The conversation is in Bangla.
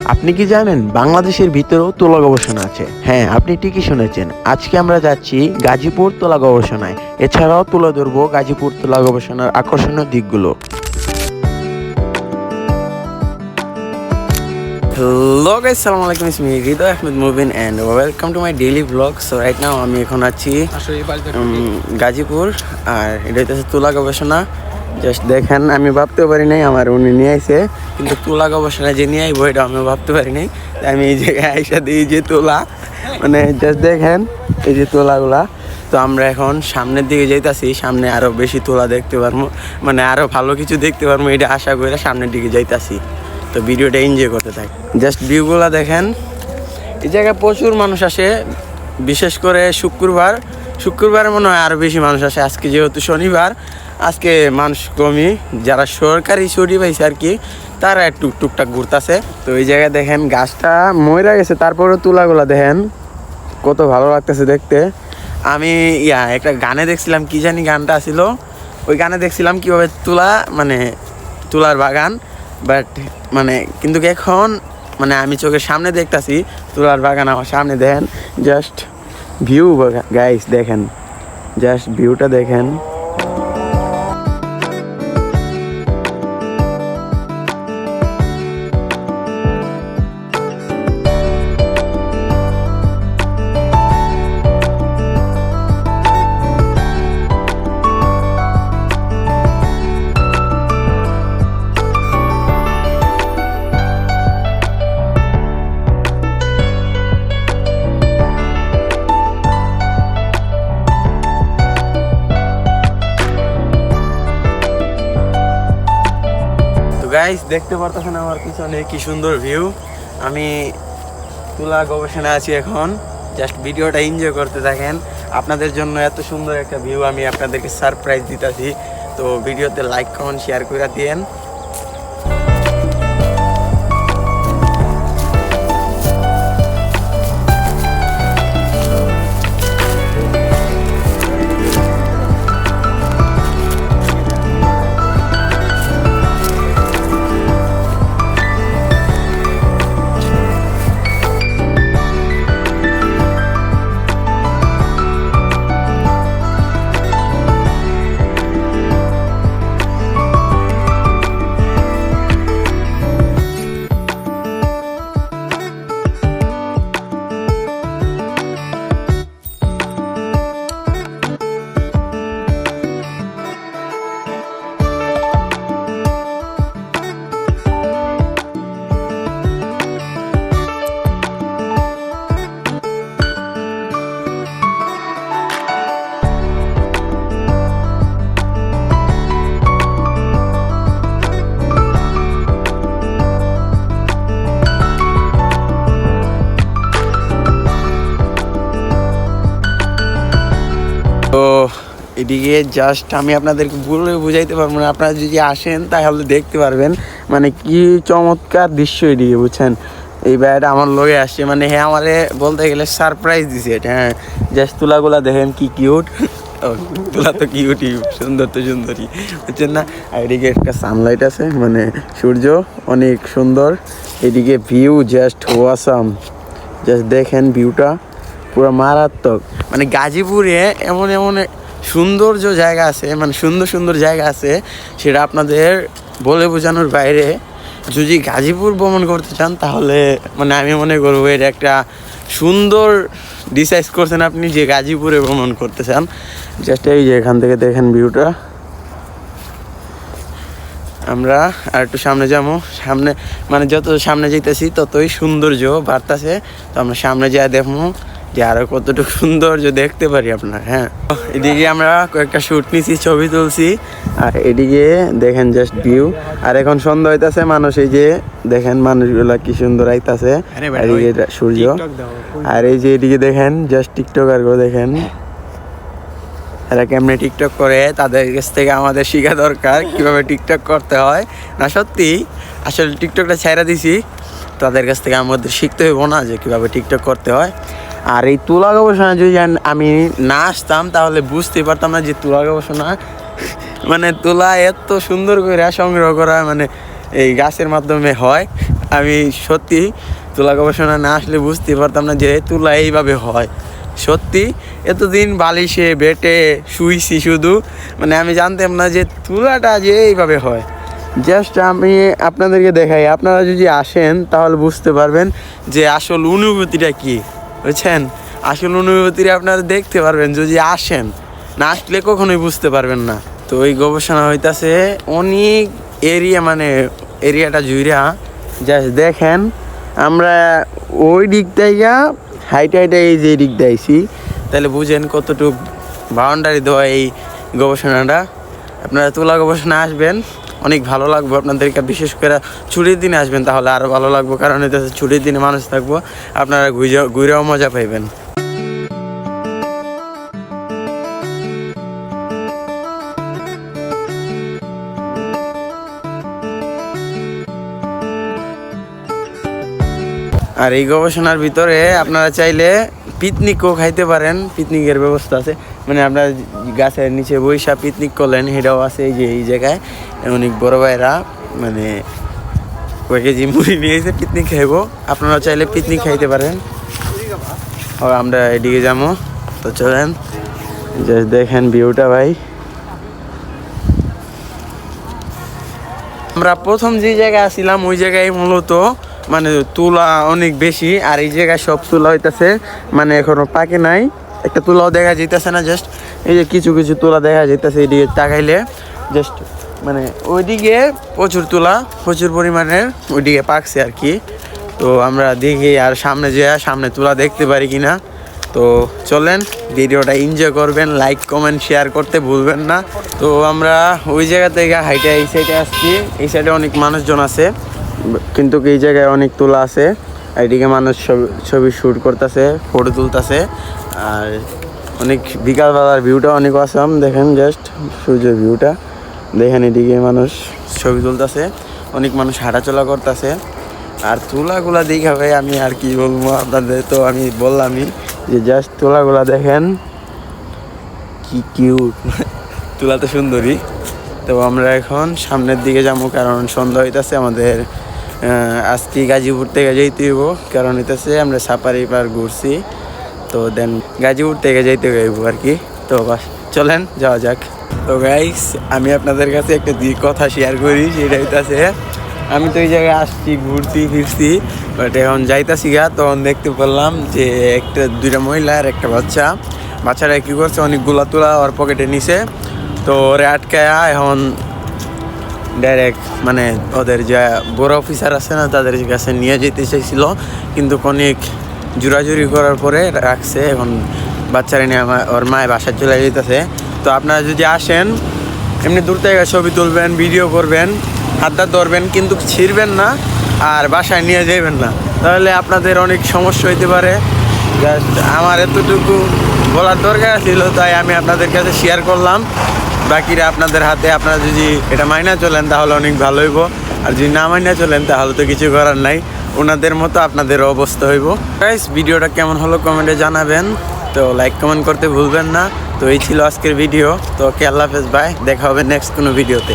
আপনি কি জানেন বাংলাদেশের ভিতরেও তোলা গবেষণা আছে? হ্যাঁ আপনি ঠিকই শুনেছেন। আজকে আমরা যাচ্ছি গাজীপুর তোলা গবেষণায়। এছাড়াও তুলে ধরবো গাজীপুর তোলা গবেষণার আকর্ষণীয় দিকগুলো। হ্যালো গাইস সালাম আলাইকুম it's me Hridoy Ahmed Mubin and welcome to my daily blog so right now আমি এখন আছি গাজীপুর আর এটা হচ্ছে তুলা গবেষণা। জাস্ট দেখেন, আমি ভাবতে পারি নাই আমার উনি নিয়ে আইছে, কিন্তু তুলা গবেষণা যে নিয়ে আইবো, এটা আমি ভাবতে পারি নাই। আমি এই জায়গায় আইসা দিই যে তোলা মানে জাস্ট দেখেন এই যে তোলাগুলা। তো আমরা এখন সামনের দিকে যাইতাছি, সামনে আরও বেশি তোলা দেখতে পারব মানে আরও ভালো কিছু দেখতে পারব, এটা আশা করে সামনের দিকে যাইতাছি। তো ভিডিওটা এনজয় করতে থাকি। জাস্ট ভিউগুলা দেখেন, এই জায়গায় প্রচুর মানুষ আসে, বিশেষ করে শুক্রবার। শুক্রবারে মনে হয় আরও বেশি মানুষ আসে। আজকে যেহেতু শনিবার, আজকে মানুষ কমই। যারা সরকারি ছুটি পাইছে আর কি, তারা একটু টুকটাক ঘুরতাছে। তো এই জায়গায় দেখেন, গাছটা ময়রা গেছে, তারপরেও তুলাগুলা দেখেন, কত ভালো লাগতেছে দেখতে। আমি, ইয়া, একটা গানে দেখছিলাম, কি জানি গানটা ছিল ওই গানে দেখছিলাম কীভাবে তুলা মানে তুলার বাগান, বাট মানে কিন্তু এখন মানে আমি চোখের সামনে দেখতাছি, তুলার বাগান আমার সামনে, দেখেন জাস্ট ভিউ গাইস দেখেন। জাস্ট ভিউটা দেখেন। গাইস দেখতে পারতেছেন আমার পিছনে কি সুন্দর ভিউ আমি তুলা গবেষণা আছি এখন। জাস্ট ভিডিওটা এনজয় করতে থাকেন। আপনাদের জন্য এত সুন্দর একটা ভিউ আমি আপনাদেরকে সারপ্রাইজ দিতেছি। তো ভিডিওতে লাইক কমেন্ট শেয়ার করে দিয়েন। তো এদিকে জাস্ট আমি আপনাদেরকে বলে বুঝাইতে পারব না। আপনারা যদি আসেন, তাহলে দেখতে পারবেন মানে কি চমৎকার দৃশ্য এদিকে, বুঝছেন? এই ব্যাট আমার লগে আসছে মানে হ্যাঁ আমারে বলতে গেলে সারপ্রাইজ দিছে এটা হ্যাঁ। জাস্ট তুলাগুলা দেখেন কি কিউট তুলা তো কিউটই সুন্দর তো সুন্দরই, বুঝছেন না? এদিকে একটা সানলাইট আছে মানে সূর্য অনেক সুন্দর। এদিকে ভিউ জাস্ট ওয়াসাম জাস্ট দেখেন ভিউটা পুরো মারাত্মক। মানে গাজীপুরে এমন এমন সৌন্দর্য জায়গা আছে মানে সুন্দর সুন্দর জায়গা আছে, সেটা আপনাদের বলে বোঝানোর বাইরে। যদি গাজীপুর ভ্রমণ করতে চান, তাহলে মানে আমি মনে করব এটা একটা সুন্দর ডিসাইড করছেন আপনি যে গাজীপুরে ভ্রমণ করতে চান। জাস্ট এই যে এখান থেকে দেখেন ভিউটা আমরা আর একটু সামনে যাব। সামনে মানে যত সামনে যাইতেছি ততই সৌন্দর্য বাড়তাছে। তো আমরা সামনে যাই দেখব। যে আরও কতটুকু সৌন্দর্য দেখতে পারি আপনার হ্যাঁ? এদিকে আমরা কয়েকটা শুট নিছি ছবি তুলছি। আর এদিকে দেখেন জাস্ট ভিউ আর এখন সন্ধ্যা হইতাছে মানুষ এই যে দেখেন মানুষগুলা কি সুন্দর আইতাছে। আর এদিকে সূর্য। আর এই যে এদিকে দেখেন জাস্ট টিকটকার গো দেখেন। এরা কেমনে টিকটক করে তাদের কাছ থেকে আমাদের শেখা দরকার কীভাবে টিকটক করতে হয়। না সত্যি আসলে টিকটকটা ছেড়ে দিছি। তাদের কাছ থেকে আমাদের শিখতে হইব না যে কীভাবে টিকটক করতে হয়। আর এই তুলা গবেষণা যদি আমি না আসতাম, তাহলে বুঝতে পারতাম না যে তুলা গবেষণা মানে তুলা এত সুন্দর করে সংগ্রহ করা মানে এই গাছের মাধ্যমে হয়। আমি সত্যি তুলা গবেষণা না আসলে বুঝতে পারতাম না যে তুলা এইভাবে হয়। সত্যি, এতদিন বালিশে বেটে শুইছি শুধু মানে আমি জানতাম না যে তুলাটা যে এইভাবে হয়। জাস্ট আমি আপনাদেরকে দেখাই, আপনারা যদি আসেন, তাহলে বুঝতে পারবেন যে আসল অনুভূতিটা কি। বুঝছেন? আসল অনুভূতিটা আপনারা দেখতে পারবেন যদি আসেন। না আসলে কখনোই বুঝতে পারবেন না। তো ওই গবেষণা হইতাছে অনেক এরিয়া মানে এরিয়াটা জুইরা। জাস্ট দেখেন, আমরা ওই দিক থেকে হাইট হাইটে এই যে দিক দিয়েছি তাহলে বুঝেন কতটুকু বাউন্ডারি দেওয়া এই গবেষণাটা। আপনারা তুলা গবেষণা আসবেন। অনেক ভালো লাগবে আপনাদেরকে। বিশেষ করে ছুটির দিনে আসবেন তাহলে আরও ভালো লাগবে, কারণ এটা ছুটির দিনে মানুষ থাকব, আপনারা ঘুরে ঘুরেও মজা পাইবেন। আর এই গবেষণার ভিতরে আপনারা চাইলে পিকনিকও খাইতে পারেন, পিকনিকের ব্যবস্থা আছে। মানে আপনারা গাছের নিচে বৈশা পিকনিক করলেন, সেটাও আছে এই যে, এই জায়গায়। অনেক বড় ভাইরা মানে কয়েক কেজি মুড়ি নিয়ে এসে পিকনিক খাইবো। আপনারা চাইলে পিকনিক খাইতে পারেন। ও আমরা এদিকে যাব। তো চলেন জাস্ট দেখেন ভিউটা ভাই। আমরা প্রথম যে জায়গায় আসছিলাম ওই জায়গায় মূলত মানে তুলা অনেক বেশি, আর এই জায়গায় সব তুলা হইতাছে মানে এখনও পাকে নাই। একটা তুলাও দেখা যাইতেছে না জাস্ট এই যে কিছু কিছু তুলা দেখা যাইতেছে এইদিকে তাকাইলে জাস্ট মানে ওইদিকে প্রচুর তুলা, প্রচুর পরিমাণের ওইদিকে পাকছে আর কি। তো আমরা দেখি আর সামনে যে, সামনে তুলা দেখতে পারি কিনা। তো চলেন, ভিডিওটা এনজয় করবেন লাইক কমেন্ট শেয়ার করতে ভুলবেন না। তো আমরা ওই জায়গা থেকে হাইটে এই সাইডে আসছি, এই সাইডে অনেক মানুষজন আছে। কিন্তু এই জায়গায় অনেক তোলা আছে এদিকে মানুষ ছবি- শ্যুট করতেছে ফটো তুলতেছে, আর অনেক বিকালবেলার ভিউটা অনেক অসাম দেখেন জাস্ট সূর্যের ভিউটা দেখেন এদিকে মানুষ ছবি তুলতেছে, অনেক মানুষ হাঁটাচলা করতেছে, আর তুলাগুলা দেখা ভাই আমি আর কি বলব, আপনাদের তো আমি বললামই যে জাস্ট তুলাগুলা দেখেন, কি কিউট তুলা তো সুন্দরী তো আমরা এখন সামনের দিকে যাব, কারণ সন্ধ্যা হইতাছে আমাদের আজকে গাজীপুর থেকে যাইতে হইব, কারণ হইতাছে আমরা সাপারি পার ঘুরছি। তো দেন গাজীপুর থেকে যাইতে হইব আর কি। তো বাস, চলেন, যাওয়া যাক। তো গাইস আমি আপনাদের কাছে একটা কথা শেয়ার করি, সেটা হইতাছে, আমি তো এই জায়গায় আসছি, ঘুরছি, ফিরছি বাট এখন যাইতাছি গা, তখন দেখতে পেলাম যে একটা, দুইটা মহিলা আর একটা বাচ্চা। বাচ্চারা কী করছে, অনেকগুলা তোলা ওর পকেটে নিছে। তো ওরে আটকায়া এখন ডাইরেক্ট মানে ওদের যে বড় অফিসার আছে না, তাদের কাছে নিয়ে যেতে চাইছিল। কিন্তু অনেক জোরাজুরি করার পরে রাখছে। এখন বাচ্চারা নিয়ে আমার, ওর মায়ের বাসায় চলে যেতেছে তো আপনারা যদি আসেন, এমনি দূর থেকে ছবি তুলবেন ভিডিও করবেন, হাতটা ধরবেন, কিন্তু ছিঁড়বেন না আর বাসায় নিয়ে যাবেন না। তাহলে আপনাদের অনেক সমস্যা হইতে পারে। আমার এতটুকু বলার দরকার ছিল, তাই আমি আপনাদের কাছে শেয়ার করলাম। বাকিরা আপনাদের হাতে আপনারা যদি এটা মাইনা চলেন, তাহলে অনেক ভালো হইব। আর যদি না মাইনা চলেন, তাহলে তো কিছু করার নাই। ওনাদের মতো আপনাদের অবস্থা হইব। গাইস ভিডিওটা কেমন হলো কমেন্টে জানাবেন। তো লাইক কমেন্ট করতে ভুলবেন না। তো এই ছিল আজকের ভিডিও। তো ওকে, আল্লাহ হাফেজ বাই দেখা হবে নেক্সট কোনো ভিডিওতে।